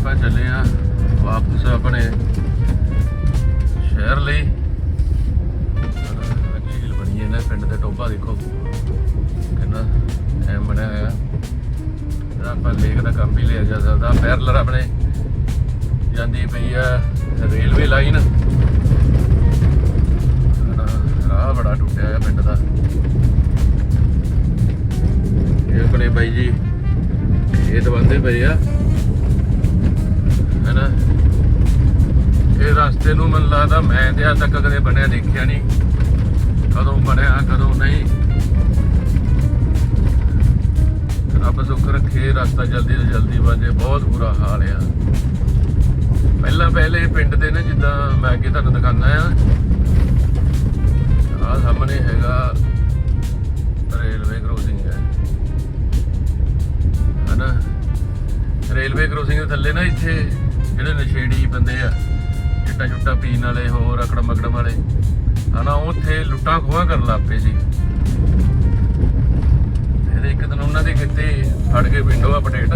ਆਪਾਂ ਚੱਲੇ ਆ ਵਾਪਸ ਆਪਣੇ ਸ਼ਹਿਰ ਲਈ। ਝੀਲ ਬਣੀ ਹੈ ਨਾ, ਪਿੰਡ ਦੇ ਟੋਭਾ ਦੇਖੋ। ਕਿੰਨਾ ਟਾਈਮ ਬਣਿਆ ਹੋਇਆ। ਜਿਹੜਾ ਆਪਾਂ ਲੇਕ ਦਾ ਕੰਮ ਵੀ ਲਿਆ ਜਾ ਸਕਦਾ। ਪੈਰਲਰ ਆਪਣੇ ਜਾਂਦੀ ਪਈ ਆ ਰੇਲਵੇ ਲਾਈਨ ਰਾਹ ਬੜਾ ਟੁੱਟਿਆ ਹੈ ਪਿੰਡ ਦਾ। ਇਹ ਆਪਣੇ ਬਾਈ ਜੀ, ਇਹ ਦਵਾਂਦੇ ਪਏ ਆ। ਇਹ ਰਸਤੇ ਨੂੰ ਮੈਨੂੰ ਲੱਗਦਾ ਮੈਂ ਤੇ ਅੱਜ ਤੱਕ ਕਦੇ ਬਣਿਆ ਦੇਖਿਆ ਨਹੀਂ। ਕਦੋਂ ਬਣਿਆ, ਕਦੋਂ ਨਹੀਂ। ਰੱਬ ਸੁੱਖ ਰੱਖੇ, ਰਸਤਾ ਜਲਦੀ ਤੋਂ ਜਲਦੀ ਬਣ ਬਹੁਤ ਬੁਰਾ ਹਾਲ ਆ। ਪਹਿਲਾਂ ਪਹਿਲੇ ਪਿੰਡ ਦੇ ਨਾ, ਜਿੱਦਾਂ ਮੈਂ ਅੱਗੇ ਤੁਹਾਨੂੰ ਦਿਖਾਉਂਦਾ ਆ। ਆ ਸਾਹਮਣੇ ਹੈਗਾ ਰੇਲਵੇ ਕ੍ਰੋਸਿੰਗ ਹੈ ਹਨਾ? ਰੇਲਵੇ ਕ੍ਰੋਸਿੰਗ ਦੇ ਥੱਲੇ ਨਾ ਇੱਥੇ ਜਿਹੜੇ ਨਸ਼ੇੜੀ ਬੰਦੇ ਆ ਚਿੱਟਾ ਚੁੱਟਾ ਪੀਣ ਵਾਲੇ ਹੋਰ ਅਕੜਮ ਮਕੜਮ ਵਾਲੇ। ਹਨਾ, ਉਹ ਉੱਥੇ ਲੁੱਟਾਂ ਖੋਹਾਂ ਕਰਨ ਲੱਗ ਪਏ ਸੀ। ਫਿਰ ਇੱਕ ਦਿਨ ਉਹਨਾਂ ਦੇ ਕਿਤੇ ਫੜ ਕੇ ਵਿੰਡੋ ਅਪਡੇਟ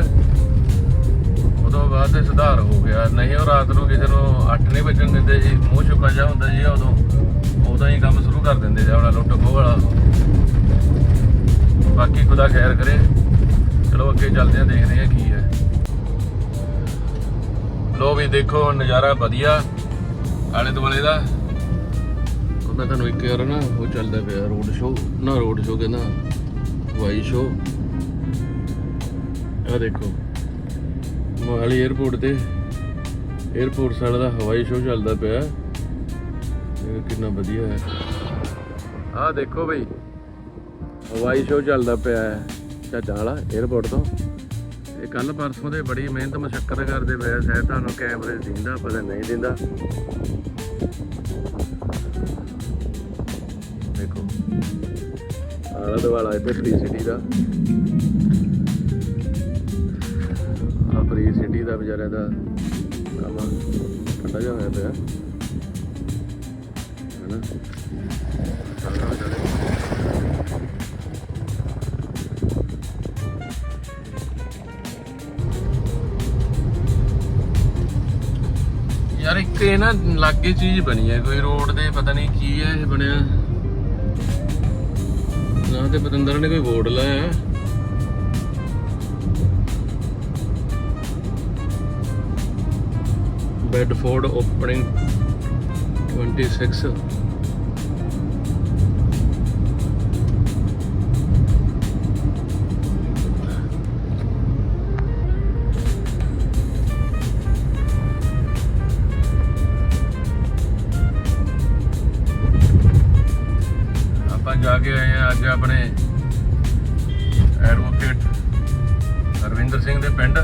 ਉਦੋਂ ਬਾਅਦ ਸੁਧਾਰ ਹੋ ਗਿਆ। ਨਹੀਂ, ਉਹ ਰਾਤ ਨੂੰ ਕਿਸੇ ਨੂੰ 8 ਨਹੀਂ ਵੱਜਣ ਦਿੰਦੇ ਜੀ। ਮੂੰਹ ਛੁਪਾ ਜਾ ਹੁੰਦਾ ਜੀ, ਉਦੋਂ। ਉਦੋਂ ਹੀ ਕੰਮ ਸ਼ੁਰੂ ਕਰ ਦਿੰਦੇ ਜਾਂ ਆਪਣਾ ਲੁੱਟ ਖੋਹ ਵਾਲਾ। ਬਾਕੀ ਖੁਦਾ ਖੈਰ ਕਰੇ। ਚਲੋ, ਅੱਗੇ ਚੱਲਦੇ ਆ ਦੇਖਦੇ ਹਾਂ ਕੀ ਹੈ। ਲੋ ਵੀ ਦੇਖੋ, ਨਜ਼ਾਰਾ ਵਧੀਆ। ਆਲੇ ਦੁਆਲੇ ਦਾ? ਉਹ ਤੁਹਾਨੂੰ ਇੱਕ ਯਾਰ ਨਾ ਉਹ ਚੱਲਦਾ ਪਿਆ ਰੋਡ ਸ਼ੋ ਨਾ ਰੋਡ ਸ਼ੋ ਕਹਿੰਦਾ ਵਾਈ ਸ਼ੋ ਆ ਦੇਖੋ, ਮੋਹਾਲੀ 에어ਪੋਰਟ ਤੇ 에어ਪੋਰਟ ਸਾਡਾ ਦਾ ਹਵਾਈ ਸ਼ੋ ਚੱਲਦਾ ਪਿਆ। ਇਹ ਕਿੰਨਾ ਵਧੀਆ ਹੈ। ਆ ਦੇਖੋ ਬਈ ਹਵਾਈ ਸ਼ੋ ਚੱਲਦਾ ਪਿਆ ਹੈ। ਚਾਚਾ ਵਾਲਾ 에어ਪੋਰਟ ਤੋਂ। ਕੱਲ ਪਰਸੋਂ ਦੇ ਬੜੀ ਮਿਹਨਤ ਮਸ਼ੱਕਤ ਕਰਦੇ ਪਏ ਆ, ਸ਼ਾਇਦ ਤੁਹਾਨੂੰ ਕੈਮਰੇ ਦਿੰਦਾ, ਪਤਾ ਨਹੀਂ ਦਿੰਦਾ। ਦੇਖੋ, ਆਲਾ ਦੁਆਲਾ ਇੱਥੇ ਫਰੀ ਸਿਟੀ ਦਾ। ਆ ਫਰੀ ਸਿਟੀ ਦਾ ਵਿਚਾਰਿਆਂ ਦਾ ਕੰਮ ਠੰਡਾ ਜਿਹਾ ਹੋਇਆ ਪਿਆ। ਹੈਨਾ? ਯਾਰ ਇੱਕ ਇਹ ਨਾ ਲਾਗੇ ਚੀਜ਼ ਬਣੀ ਹੈ, ਕੋਈ ਰੋਡ ਦੇ ਪਤਾ ਨਹੀਂ ਕੀ ਹੈ ਇਹ ਬਣਿਆ। ਨਾ ਤੇ ਪਤੰਦਰ ਨੇ ਕੋਈ ਬੋਰਡ ਲਾਇਆ। ਬੈਡਫੋਰਡ ਓਪਨਿੰਗ 26 ਜਾ ਕੇ ਆਏ ਆ ਅੱਜ ਆਪਣੇ ਐਡਵੋਕੇਟ ਹਰਵਿੰਦਰ ਸਿੰਘ ਦੇ ਪਿੰਡ।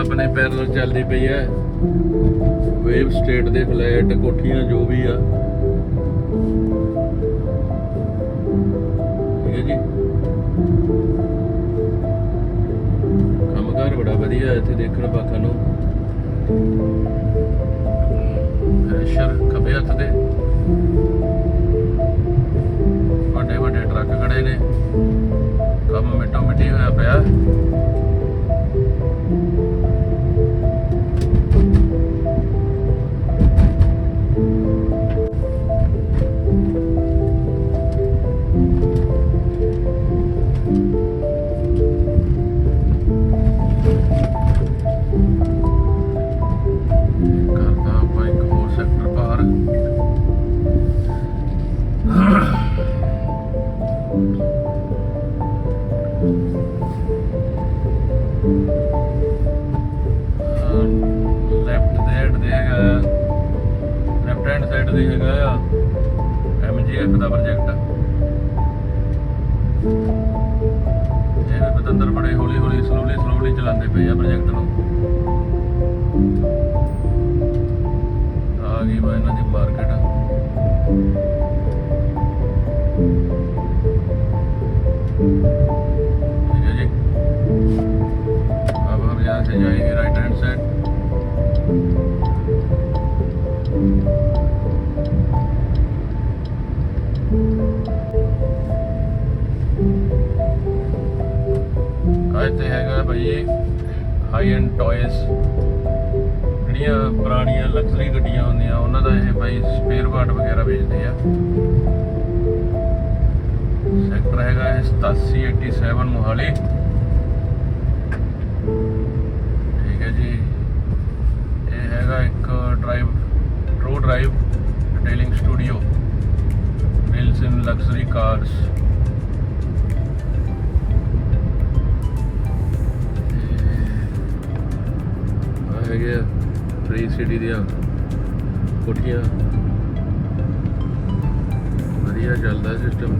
ਆਪਣੇ ਪੈਰਲਲ ਚੱਲਦੀ ਪਈ ਹੈ। ਵੇਵ ਸਟੇਟ ਦੇ ਫਲੈਟ ਕੋਠੀਆਂ, ਜੋ ਵੀ ਆ। ਠੀਕ ਹੈ ਜੀ? ਵਧੀਆ ਇੱਥੇ ਦੇਖਣ ਪਾਖਾਂ ਨੂੰ। ਸ਼ਰ ਖੱਬੇ ਹੱਥ ਤੇ। ਵੱਡੇ ਵੱਡੇ ਟਰੱਕ ਖੜੇ ਨੇ। ਕੰਮ ਮਿੱਟੋ ਮਿੱਟੀ ਹੋਇਆ ਪਿਆ। ਲੈਫਟ ਹੈਂਡ ਸਾਈਡ ਦੇ ਹੈਗਾ ਆ ਐਮਜੀਐਫ ਦਾ ਪ੍ਰੋਜੈਕਟ ਇਹ ਵੀ ਪਤੰਦਰ ਬੜੇ ਹੌਲੀ ਹੌਲੀ ਸਲੋਲੀ ਸਲੋਲੀ ਚਲਾਉਂਦੇ ਪਏ ਆ ਪ੍ਰੋਜੈਕਟ ਨੂੰ ਆ ਗਈ ਵਾ ਇਹਨਾਂ ਦੀ ਮਾਰਕੀਟ ठीक है जी अब हम यहाँ से जाएंगे राइट हैंड साइड ਭਾਈ ਹਾਈ ਐਂਡ ਟੌਇਜ਼ ਜਿਹੜੀਆਂ ਪੁਰਾਣੀਆਂ ਲਗਜ਼ਰੀ ਗੱਡੀਆਂ ਹੁੰਦੀਆਂ, ਉਹਨਾਂ ਦਾ ਇਹ ਭਾਈ ਸਪੇਅਰ ਪਾਰਟ ਵਗੈਰਾ ਵੇਚਦੇ ਆ। ਸੈਕਟਰ ਹੈਗਾ ਇਹ 8787 ਮੋਹਾਲੀ। ਠੀਕ ਹੈ ਜੀ। ਇਹ ਹੈਗਾ ਇੱਕ drive true drive detailing studio deals in luxury cars ਹੈਗੇ ਆ ਫ੍ਰੀ ਸਿਟੀ ਦੀਆਂ ਕੋਠੀਆਂ। ਵਧੀਆ ਚੱਲਦਾ ਸਿਸਟਮ